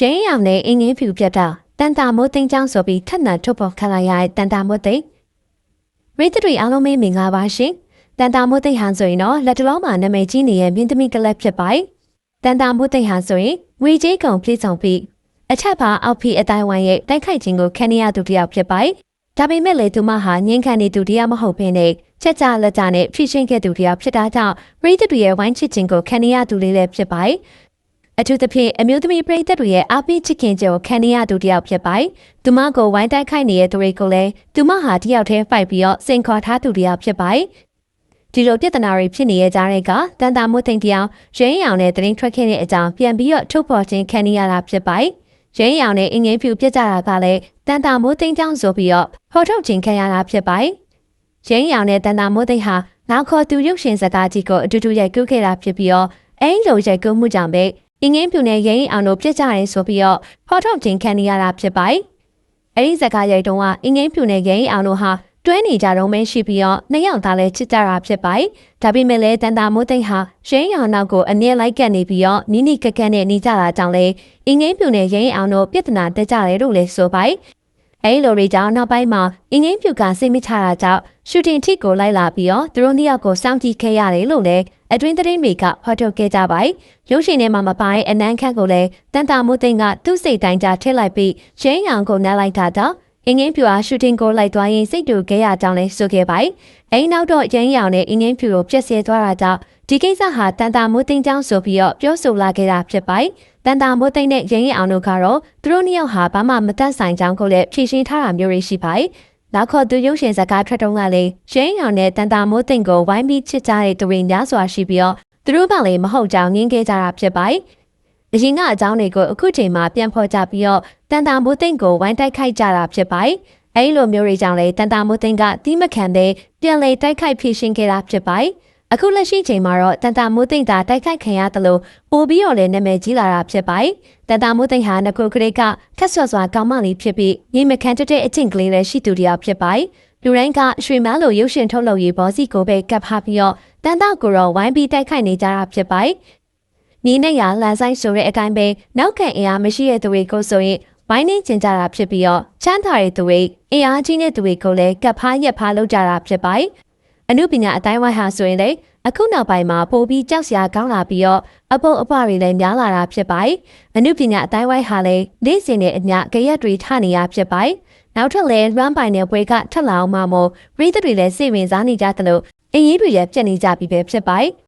ရင်းရောင်နဲ့အင်းငင်းဖြူပြတ်တာတန်တာမိုးသိန်းချောင်းဆိုပြီးထပ်မံထုတ်ဖော်ခန့်လိုက်ရတဲ့တန်တာမိုးသိန်းရိသတွေအားလုံးပဲမင်္ဂလာပါရှင်တန်တာမိုးသိန်းဟန်ဆိုရင်တော့လက်တလုံးမှာနာမည်ကြီးနေတဲ့မြင်းသမီးကလပ်ဖြစ်ပါတယ်တန်တာမိုးသိန်းဟန်ဆိုရင်ငွေကြေးကုန်ပြည့်စုံပြီးအထက်ပါအောက်ဖီအတိုင်းဝိုင်းရဲ့တိုက်ခိုက်ခြင်းကိုခံရသူတစ်ယောက်ဖြစ်ပါတယ်ဒါပေမဲ့လေသူမဟာငင်းခံနေသူတရားမဟုတ်ဘဲနဲ့ချက်ကြလက်ကြနဲ့ဖြည့်ရှင်းခဲ့သူတရားဖြစ်တာကြောင့်ရိသတွေရဲ့ဝိုင်းချစ်ခြင်းကိုခံရသူလေးလည်းဖြစ်ပါတယ် အထူးသဖြင့်အမျိုးသမီးပရိသတ်တွေရဲ့အားပေးချစ်ခင်ကြောခံရသူတစ်ယောက်ဖြစ်ပါတယ်။သူမကိုဝိုင်းတိုက်ခိုက်နေတဲ့သူတွေကိုလည်းသူမဟာတစ်ယောက်တည်းဖိုက်ပြီးတော့စင်ခေါ်ထားသူတစ်ယောက်ဖြစ်ပါတယ်။ဒီလိုပြဿနာတွေဖြစ်နေတဲ့ကြားတွေကတန်တာမိုးသိန်းတရားရင်းရောင်နဲ့တရင်ထွက်ခဲ့တဲ့အကြောင်းပြန်ပြီးတော့ထုတ်ဖော်ခြင်းခံရတာဖြစ်ပါတယ်။ရင်းရောင်နဲ့အင်ငင်းဖြူပြစ်ကြတာကလည်းတန်တာမိုးသိန်းကြောင့်ဆိုပြီးတော့ဖော်ထုတ်ခြင်းခံရတာဖြစ်ပါတယ်။ရင်းရောင်နဲ့တန်တာမိုးသိန်းဟာနောက်ခေါ်သူရုပ်ရှင်စကားကြီးကိုအတူတူရိုက်ကူးခဲ့တာဖြစ်ပြီးတော့အဲလိုရိုက်ကူးမှုကြောင့်ပဲ အင်းငင်းပြူနဲ့ရင်းအောင်တို့ပြစ်ကြရဲဆိုပြီးတော့ဖော်ထုတ်ခြင်းခံရတာဖြစ်ပါတယ်။အဲဒီဇကာရိုက်တုံးကအင်းငင်းပြူနဲ့ရင်းအောင်တို့ဟာတွဲနေကြတော့မဲရှိပြီးတော့နှစ်ယောက်သားလည်းချစ်ကြတာဖြစ်ပါတယ်။ဒါပေမဲ့လည်းတန်တာမိုးသိန်းဟာရင်းအောင်နောက်ကိုအမြဲလိုက်ကပ်နေပြီးတော့နီးနီးကက်ကက်နဲ့နေကြတာကြောင့်လေအင်းငင်းပြူနဲ့ရင်းအောင်တို့ပြဿနာတက်ကြတယ်လို့လည်းဆိုပါတယ်။ အဲဒီလိုတွေကြောင့်နောက်ပိုင်းမှာအင်းငင်းပြူကစိတ်မချတာကြောင့်ရှူတင်ထိကိုလိုက်လာပြီးတော့သူတို့နှစ်ယောက်ကိုစောင့်ကြည့်ခဲ့ရတယ်လို့လည်းအတွင်းသတင်းတွေကဖော်ထုတ်ခဲ့ကြပါတယ်။ရုပ်ရှင်ထဲမှာမပိုင်းအနန်းခန့်ကိုလည်းတန်တာမိုးသိန်းကသူ့စိတ်တိုင်းကြထည့်လိုက်ပြီးရင်းရောင်ကိုနှက်လိုက်တာကြောင့်အင်းငင်းပြူအားရှူတင်ကိုလိုက်သွားရင်စိတ်တူခဲ့ရကြောင်းလည်းဆိုခဲ့ပါတယ်။အဲဒီနောက်တော့ရင်းရောင်နဲ့အင်းငင်းပြူကိုပြက်ဆဲသွားတာကြောင့်ဒီကိစ္စဟာတန်တာမိုးသိန်းကြောင့်ဆိုပြီးတော့ပြောဆိုလာခဲ့တာဖြစ်ပါတယ်။ တန်တာမိုးသိန်းနဲ့ရင်းရင်အောင်တို့ကတော့သူတို့နှစ်ယောက်ဟာဘာမှမတတ်ဆိုင်ကြောင်းကိုလည်းဖြေရှင်းထားတာမျိုးတွေရှိပါတယ်။နောက်ခေါ်သူရုပ်ရှင်စကားထွက်တုံးကလည်းရင်းရောင်နဲ့တန်တာမိုးသိန်းကိုဝိုင်းပြီးချစ်ကြတဲ့သူတွေများစွာရှိပြီးတော့သူတို့ကလည်းမဟုတ်ကြောင်းငင်းခဲ့ကြတာဖြစ်ပါတယ်။အရင်ကအကြောင်းတွေကိုအခုချိန်မှာပြန်ဖော်ကြပြီးတော့တန်တာမိုးသိန်းကိုဝိုင်းတိုက်ခိုက်ကြတာဖြစ်ပါတယ်။အဲဒီလိုမျိုးတွေကြောင့်လည်းတန်တာမိုးသိန်းကတီးမခံတဲ့ပြန်လေတိုက်ခိုက်ဖြေရှင်းခဲ့တာဖြစ်ပါတယ်။ အခုလက်ရှိချိန်မှာတော့တန်တာမိုးသိမ့်တာတိုက်ခိုက်ခံရတယ်လို့ပို့ပြီးတော့လည်းနာမည်ကြီးလာတာဖြစ်ပါတယ်။တန်တာမိုးသိမ့်ဟာငကိုကလေးကခက်ဆွတ်စွာကောင်းမလေးဖြစ်ပြီးငိမခံတဲ့အချင်းကလေးလည်းရှိသူတယောက်ဖြစ်ပါတယ်။လူတိုင်းကရွှေမန်းလိုရုပ်ရှင်ထုတ်လုပ်ရေးဘောစီကိုပဲကပ်ဖပြီးတော့တန်တာကိုတော့ဝိုင်းပြီးတိုက်ခိုက်နေကြတာဖြစ်ပါတယ်။နီးနဲ့ရလန်ဆိုင်ဆိုတဲ့အတိုင်းပဲနောက်ခံအင်အားမရှိတဲ့သူတွေကိုဆိုရင်ဝိုင်းနေကျင်ကြတာဖြစ်ပြီးတော့ချမ်းသာတဲ့သူတွေအင်အားကြီးတဲ့သူတွေကိုလည်းကပ်ဖားရက်ဖားလုပ်ကြတာဖြစ်ပါတယ်။ အမှုပညာအတိုင်းဝိုင်းဟာဆိုရင်လေအခုနောက်ပိုင်းမှာပိုပြီးကြောက်စရာကောင်းလာပြီးတော့အပုပ်အပတွေလည်းများလာတာဖြစ်ပါတယ်။အမှုပညာအတိုင်းဝိုင်းဟာလည်းနေ့စဉ်နဲ့အမျှကြရက်တွေထနေရဖြစ်ပါတယ်။နောက်ထပ်လည်းလွမ်းပိုင်တဲ့ဘွဲကထက်လာအောင်မှမို့ပြည်သူတွေလည်းစိတ်ဝင်စားနေကြသလိုအင်ကြီးတွေလည်းပြက်နေကြပြီပဲဖြစ်ပါတယ်။